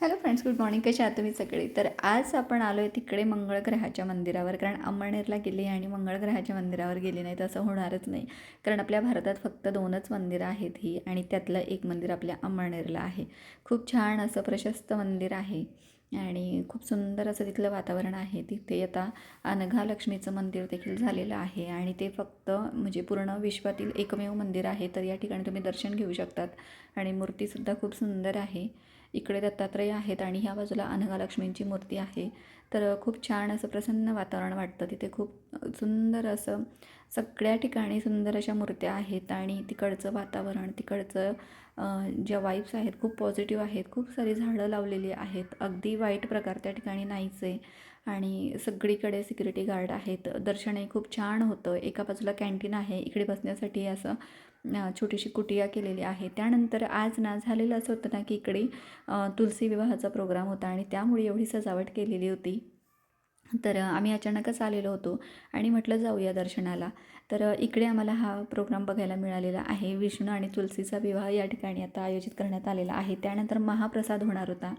Hello friends good morning कशा आहात तुम्ही सगळे? तर आज आपण आलो आहे तिकडे मंगळग्रहाच्या मंदिरावर कारण अंमळनेरला गेले आणि मंगळग्रहाच्या मंदिरावर गेले नाही तर असं होणारच नाही. कारण आपल्या भारतात फक्त दोनच मंदिरं आहेत ही आणि त्यातलं एक मंदिर आपल्या अंमळनेरला आहे. खूप छान असं प्रशस्त मंदिर आहे आणि खूप सुंदर असं तिथलं वातावरण आहे. तिथे आता अनघा लक्ष्मीचं मंदिर देखील झालेलं आहे आणि ते फक्त म्हणजे पूर्ण विश्वातील एकमेव मंदिर आहे तर या ठिकाणी तुम्ही दर्शन घेऊ शकतात. आणि मूर्तीसुद्धा खूप सुंदर आहे. इकडे दत्तात्रय आहेत आणि ह्या बाजूला अनघालक्ष्मींची मूर्ती आहे. तर खूप छान असं प्रसन्न वातावरण वाटतं. तिथे खूप सुंदर असं सगळ्या ठिकाणी सुंदर अशा मूर्त्या आहेत आणि तिकडचं वातावरण तिकडचं ज्या वाईब्स आहेत खूप पॉझिटिव्ह आहेत. खूप सारी झाडं लावलेली आहेत. अगदी वाईट प्रकार त्या ठिकाणी नाहीच. आहे आणि सगळीकडे सिक्युरिटी गार्ड आहेत. दर्शनही खूप छान होतं. एका बाजूला कॅन्टीन आहे. इकडे बसण्यासाठी असं छोटीशी कुटिया केलेली आहे. त्यानंतर आज ना झालेलं असं होतं ना की इकडे तुलसी विवाहाचा प्रोग्राम होता आणि त्यामुळे एवढी सजावट केलेली होती. तर आम्ही अचानकच आलेलो होतो आणि म्हटलं जाऊया दर्शनाला. तर इकडे आम्हाला हा प्रोग्राम बघायला मिळालेला आहे. विष्णू आणि तुलसीचा विवाह या ठिकाणी आता आयोजित करण्यात आलेला आहे. त्यानंतर महाप्रसाद होणार होता.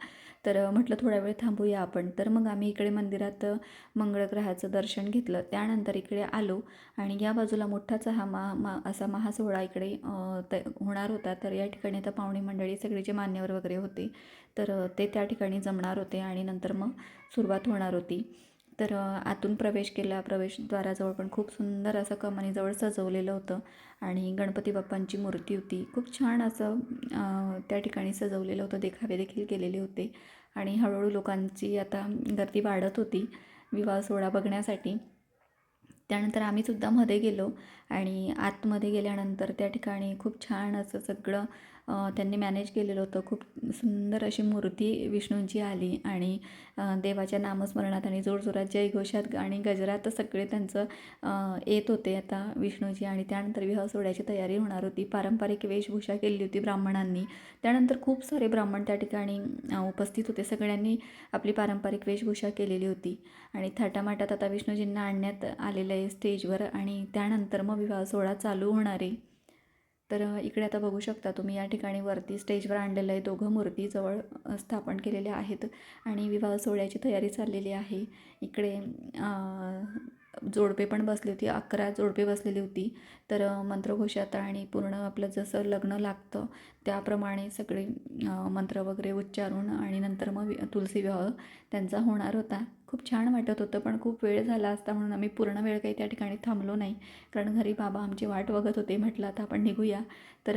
तर म्हटलं थोडा वेळ थांबूया आपण. तर मग आम्ही इकडे मंदिरात मंगळग्रहाचं दर्शन घेतलं. त्यानंतर इकडे आलो आणि या बाजूला मोठाचा हा मा मा असा महासोहळा इकडे त होणार होता. तर या ठिकाणी आता पाहुणे मंडळी सगळे जे मान्यवर वगैरे होते तर ते त्या ठिकाणी जमणार होते आणि नंतर मग सुरुवात होणार होती. तर आतून प्रवेश केला. प्रवेशद्वाराजवळ पण खूप सुंदर असं कमानीजवळ सजवलेलं होतं आणि गणपती बाप्पांची मूर्ती होती. खूप छान असं त्या ठिकाणी सजवलेलं होतं. देखावे देखील केलेले होते. आणि हळूहळू लोकांची आता गर्दी वाढत होती विवाह सोहळा बघण्यासाठी. त्यानंतर आम्हीसुद्धा मध्ये गेलो आणि आतमध्ये गेल्यानंतर त्या ठिकाणी खूप छान असं सगळं त्यांनी मॅनेज केलेलं होतं. खूप सुंदर अशी मूर्ती विष्णूंची आली आणि देवाच्या नामस्मरणात आणि जोरजोरात जयघोषात आणि गजरात सगळे त्यांचं येत होते आता विष्णूजी. आणि त्यानंतर विवाह सोहळ्याची तयारी होणार होती. पारंपरिक वेशभूषा केली होती ब्राह्मणांनी. त्यानंतर खूप सारे ब्राह्मण त्या ठिकाणी उपस्थित होते. सगळ्यांनी आपली पारंपरिक वेशभूषा केलेली होती. आणि थाटामाटात आता विष्णूजींना आणण्यात आलेलं आहे स्टेजवर आणि त्यानंतर मग विवाह सोहळा चालू होणार आहे. तर इकडे आता बघू शकता तुम्ही या ठिकाणी वरती स्टेजवर आणलेलं आहे दोघं मूर्ती जवळ स्थापन केलेल्या आहेत आणि विवाह सोहळ्याची तयारी चाललेली आहे. इकडे जोडपे पण बसली होती अकरा जोडपे बसलेली होती. तर मंत्रघोषात आणि पूर्ण आपलं जसं लग्न लागतं त्याप्रमाणे सगळे मंत्र वगैरे उच्चारून आणि नंतर मग तुलसी विवाह त्यांचा होणार होता. खूप छान वाटत होतं पण खूप वेळ झाला असता म्हणून आम्ही पूर्ण वेळ काही त्या ठिकाणी थांबलो नाही. कारण घरी बाबा आमची वाट बघत होते म्हटलं आता आपण निघूया. तर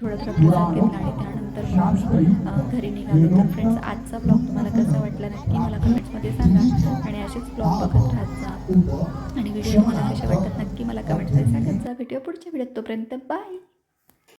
थोडं थोडं प्रसाद घेतला आणि त्यानंतर आम्ही घरी निघालो. तर फ्रेंड्स आजचा ब्लॉग तुम्हाला कसा वाटला नक्की मला कमेंट्समध्ये सांगा. आणि असेच ब्लॉग बघत राहा. आणि व्हिडिओ तुम्हाला कशा वाटतात नक्की मला कमेंट सांगत जा भेटूया पुढच्या व्हिडिओत. तोपर्यंत बाय.